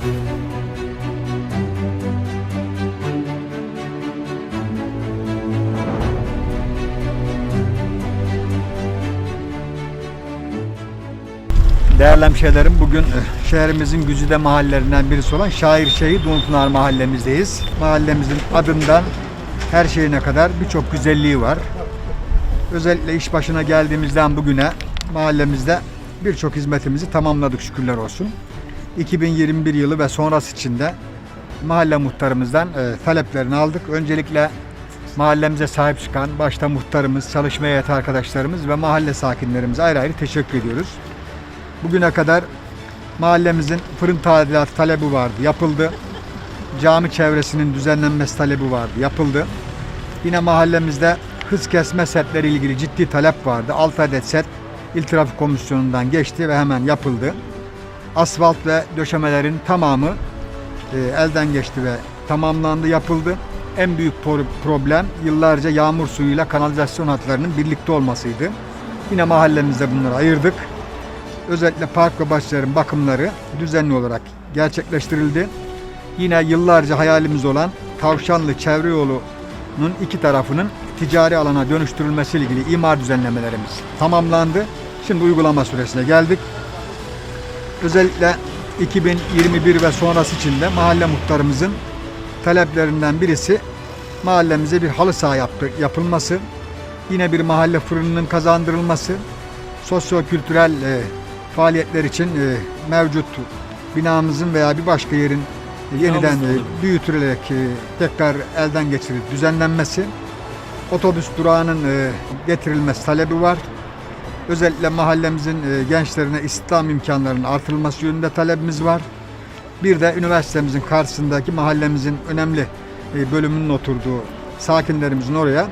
Değerli hemşehrilerim bugün eh, şehrimizin güzide mahallelerinden birisi olan Şair Şehit Unutpınar mahallemizdeyiz. Mahallemizin adından her şeyine kadar birçok güzelliği var. Özellikle iş başına geldiğimizden bugüne mahallemizde birçok hizmetimizi tamamladık şükürler olsun. 2021 yılı ve sonrası içinde mahalle muhtarımızdan e, taleplerini aldık. Öncelikle mahallemize sahip çıkan başta muhtarımız, çalışma heyeti arkadaşlarımız ve mahalle sakinlerimize ayrı ayrı teşekkür ediyoruz. Bugüne kadar mahallemizin fırın tadilatı talebi vardı, yapıldı. Cami çevresinin düzenlenmesi talebi vardı, yapıldı. Yine mahallemizde hız kesme setleri ilgili ciddi talep vardı. 6 adet set İl Trafik Komisyonu'ndan geçti ve hemen yapıldı. Asfalt ve döşemelerin tamamı e, elden geçti ve tamamlandı, yapıldı. En büyük pro- problem yıllarca yağmur suyuyla kanalizasyon hatlarının birlikte olmasıydı. Yine mahallemizde bunları ayırdık. Özellikle park ve bahçelerin bakımları düzenli olarak gerçekleştirildi. Yine yıllarca hayalimiz olan Tavşanlı Çevre Yolu'nun iki tarafının ticari alana dönüştürülmesiyle ilgili imar düzenlemelerimiz tamamlandı. Şimdi uygulama süresine geldik. Özellikle 2021 ve sonrası için de mahalle muhtarımızın taleplerinden birisi mahallemize bir halı saha yaptı, yapılması, yine bir mahalle fırınının kazandırılması, sosyo-kültürel e, faaliyetler için e, mevcut binamızın veya bir başka yerin yeniden Binamız da e, büyütülerek e, tekrar elden geçirilip düzenlenmesi, otobüs durağının e, getirilmesi talebi var. Özellikle mahallemizin e, gençlerine istihdam imkanlarının artırılması yönünde talebimiz var. Bir de üniversitemizin karşısındaki mahallemizin önemli e, bölümünün oturduğu sakinlerimizin oraya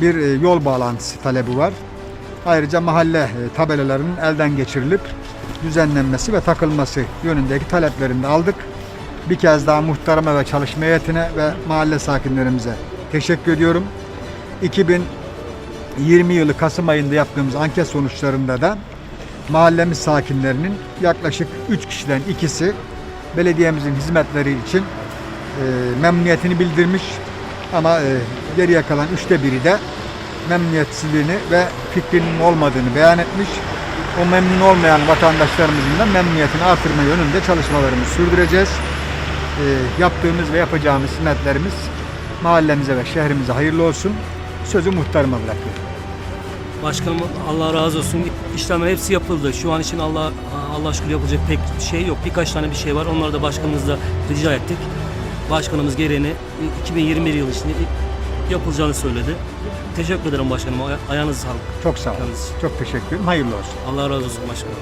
bir e, yol bağlantısı talebi var. Ayrıca mahalle tabelalarının elden geçirilip düzenlenmesi ve takılması yönündeki taleplerini de aldık. Bir kez daha muhtarıma ve çalışma heyetine ve mahalle sakinlerimize teşekkür ediyorum. 2020 yılı Kasım ayında yaptığımız anket sonuçlarında da mahallemiz sakinlerinin yaklaşık 3 kişiden ikisi belediyemizin hizmetleri için e, memnuniyetini bildirmiş ama e, geriye kalan üçte biri de memnuniyetsizliğini ve fikrinin olmadığını beyan etmiş. O memnun olmayan vatandaşlarımızın da memnuniyetini artırma yönünde çalışmalarımızı sürdüreceğiz. E, yaptığımız ve yapacağımız hizmetlerimiz mahallemize ve şehrimize hayırlı olsun. Sözü muhtarıma bırakıyorum. Başkanım Allah razı olsun. İşlemler hepsi yapıldı. Şu an için Allah Allah şükür yapılacak pek bir şey yok. Birkaç tane bir şey var. Onları da başkanımızla rica ettik. Başkanımız gereğini 2021 yılı içinde yapılacağını söyledi. Teşekkür ederim başkanım. Ay- Ayağınıza sağlık. Çok sağ olun. Çok teşekkür ederim. Hayırlı olsun. Allah razı olsun başkanım.